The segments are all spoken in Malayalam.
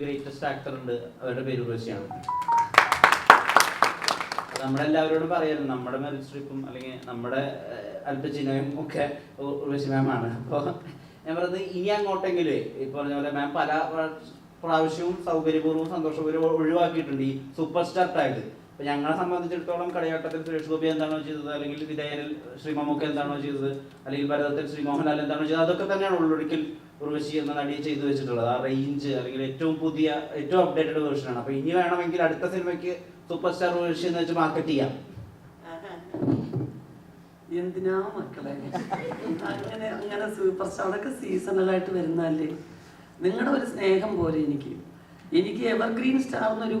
ഗ്രേറ്റസ്റ്റ് ആക്ടർ ഉണ്ട്. അവരുടെ പേര് ഉറവശിയാണ് നമ്മളെല്ലാവരോടും പറയാനും നമ്മുടെ മെറിറ്റ് സ്ട്രിപ്പും അല്ലെങ്കിൽ നമ്മുടെ അല്പചിനയും ഒക്കെ ഉറവശി മാമാണ് അപ്പോൾ ഞാൻ പറയുന്നത് ഇനി അങ്ങോട്ടെങ്കിലും ഈ പറഞ്ഞ പോലെ മാം പല പ്രാവശ്യവും സൗകര്യപൂർവം സന്തോഷപൂർവം ഒഴിവാക്കിയിട്ടുണ്ട് ഈ സൂപ്പർ സ്റ്റാർ ടാഗ്. അപ്പൊ ഞങ്ങളെ സംബന്ധിച്ചിടത്തോളം കളിയാട്ടത്തിൽ സുരേഷ് ഗോപി എന്താണോ ചെയ്തത് അല്ലെങ്കിൽ വിധേയനിൽ ശ്രീമമൊക്കെ എന്താണോ ചെയ്തത് അല്ലെങ്കിൽ ഭരതത്തിൽ ശ്രീമോഹൻലാൽ എന്താണോ ചെയ്തത് അതൊക്കെ തന്നെയാണ് ഉള്ളൊരിക്കൽ ഉർവശി എന്ന നടി ചെയ്തു വെച്ചിട്ടുള്ളത്. ആ റേഞ്ച് അല്ലെങ്കിൽ ഏറ്റവും പുതിയ ഏറ്റവും അപ്ഡേറ്റഡ് വേർഷനാണ് അപ്പൊ ഇനി വേണമെങ്കിൽ അടുത്ത സിനിമയ്ക്ക് സൂപ്പർ സ്റ്റാർ ഉർവശി എന്ന് വെച്ച് മാർക്കറ്റ് ചെയ്യാം. എന്തിനാ മക്കളെ? അങ്ങനെ അങ്ങനെ സൂപ്പർ സ്റ്റാറൊക്കെ സീസണലായിട്ട് വരുന്നതല്ലേ? നിങ്ങളുടെ ഒരു സ്നേഹം പോലെ എനിക്ക്. എനിക്ക് എവർഗ്രീൻ സ്റ്റാർ എന്നൊരു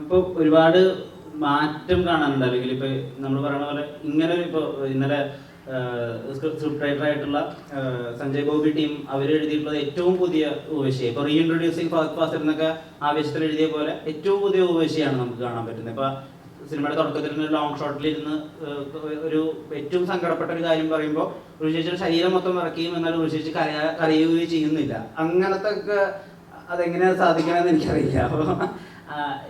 ഇപ്പൊ ഒരുപാട് മാറ്റം കാണാനുണ്ട്. അല്ലെങ്കിൽ ഇപ്പൊ നമ്മൾ പറയുന്ന പോലെ ഇങ്ങനെ ഇപ്പൊ ഇന്നലെ സ്ക്രിപ്റ്റ് റൈറ്റർ ആയിട്ടുള്ള സഞ്ജയ് ഗോപി ടീം അവർ എഴുതിയിട്ടുള്ളത് ഏറ്റവും പുതിയ ഊവശി ഇപ്പൊ റീഇൻട്രൊഡ്യൂസിങ് ഫാസ്റ്റ് ഫാസ്റ്റ് എന്നൊക്കെ ആവേശത്തിൽ എഴുതിയ പോലെ ഏറ്റവും പുതിയ ഉപശിയാണ് നമുക്ക് കാണാൻ പറ്റുന്നത്. ഇപ്പൊ സിനിമയുടെ തുടക്കത്തിൽ നിന്ന് ലോങ് ഷോട്ടിൽ ഇരുന്ന് ഒരു ഏറ്റവും സങ്കടപ്പെട്ട ഒരു കാര്യം പറയുമ്പോൾ ഋഷിയുടെ ശരീരം മൊത്തം ഇറക്കുകയും എന്നാൽ ഋഷിച്ച് കരയാ കരയുകയും ചെയ്യുന്നില്ല. അങ്ങനത്തെ ഒക്കെ അതെങ്ങനെയാണ് സാധിക്കണമെന്ന് എനിക്കറിയില്ല. അപ്പോൾ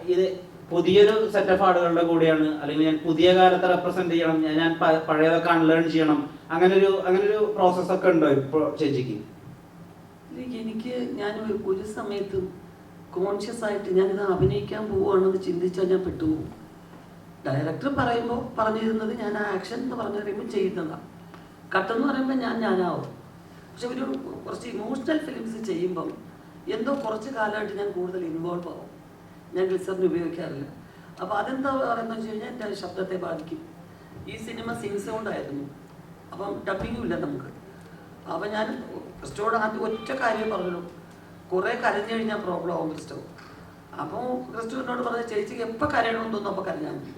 ഇത് പുതിയൊരു സെറ്റ് ഓഫ് ആളുകളുടെ കൂടെയാണ്. അല്ലെങ്കിൽ ഞാൻ പുതിയ കാലത്തെ റെപ്രസെന്റ് ചെയ്യണം. ഞാൻ പഴയതൊക്കെ അൺലേൺ ചെയ്യണം. അങ്ങനെ ഒരു അങ്ങനെ ഒരു പ്രോസസ് ഒക്കെ ഉണ്ടോ ഇപ്പോൾ ചേച്ചിക്ക്? എനിക്ക് ഞാൻ ഒരു- സമയത്ത് കോൺഷ്യസ് ആയിട്ട് ഞാനിത് അഭിനയിക്കാൻ പോവുകയാണെന്ന് ചിന്തിച്ചാൽ ഞാൻ പെട്ടുപോകും. ഡയറക്ടർ പറയുമ്പോൾ പറഞ്ഞിരുന്നത് ഞാൻ ആ ആക്ഷൻ എന്ന് പറഞ്ഞു കഴിയുമ്പോൾ ചെയ്യുന്നതാണ് കട്ട് എന്ന് പറയുമ്പോൾ ഞാൻ ഞാനാവും. പക്ഷെ ഒരു കുറച്ച് ഇമോഷണൽ ഫിലിംസ് ചെയ്യുമ്പം എന്തോ കുറച്ച് കാലമായിട്ട് ഞാൻ കൂടുതൽ ഇൻവോൾവ് ആവും. ഞാൻ ഗ്ലിസറിന് ഉപയോഗിക്കാറില്ല. അപ്പോൾ അതെന്താ പറയുന്നത് വെച്ച് കഴിഞ്ഞാൽ എന്റെ ശബ്ദത്തെ ബാധിക്കും. ഈ സിനിമ സിംഗ് സൗണ്ട് അപ്പം ഡബിങ്ങും ഇല്ല നമുക്ക്. അപ്പം ഞാൻ ക്രിസ്റ്റോട് ആദ്യം ഒറ്റ കാര്യം പറഞ്ഞു. കുറേ കരഞ്ഞു കഴിഞ്ഞാൽ പ്രോബ്ലം ആവും ക്രിസ്റ്റോ അപ്പോൾ ക്രിസ്റ്റോ എന്നോട് പറഞ്ഞ ചേച്ചിക്ക് എപ്പോൾ കരയണമെന്ന് തോന്നുന്നു അപ്പോൾ കരഞ്ഞാൽ മതി.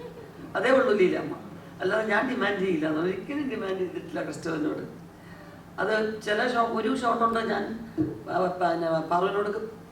അതേ ഉള്ളൂ ലീലമ്മ അല്ലാതെ ഞാൻ ഡിമാൻഡ് ചെയ്യില്ല. ഒരിക്കലും ഡിമാൻഡ് ചെയ്തിട്ടില്ല ക്രിസ്റ്റോവിനോട് അത് ചില ഷോ ഒരു ഷോട്ടുണ്ട് ഞാൻ പിന്നെ പറവിനോട്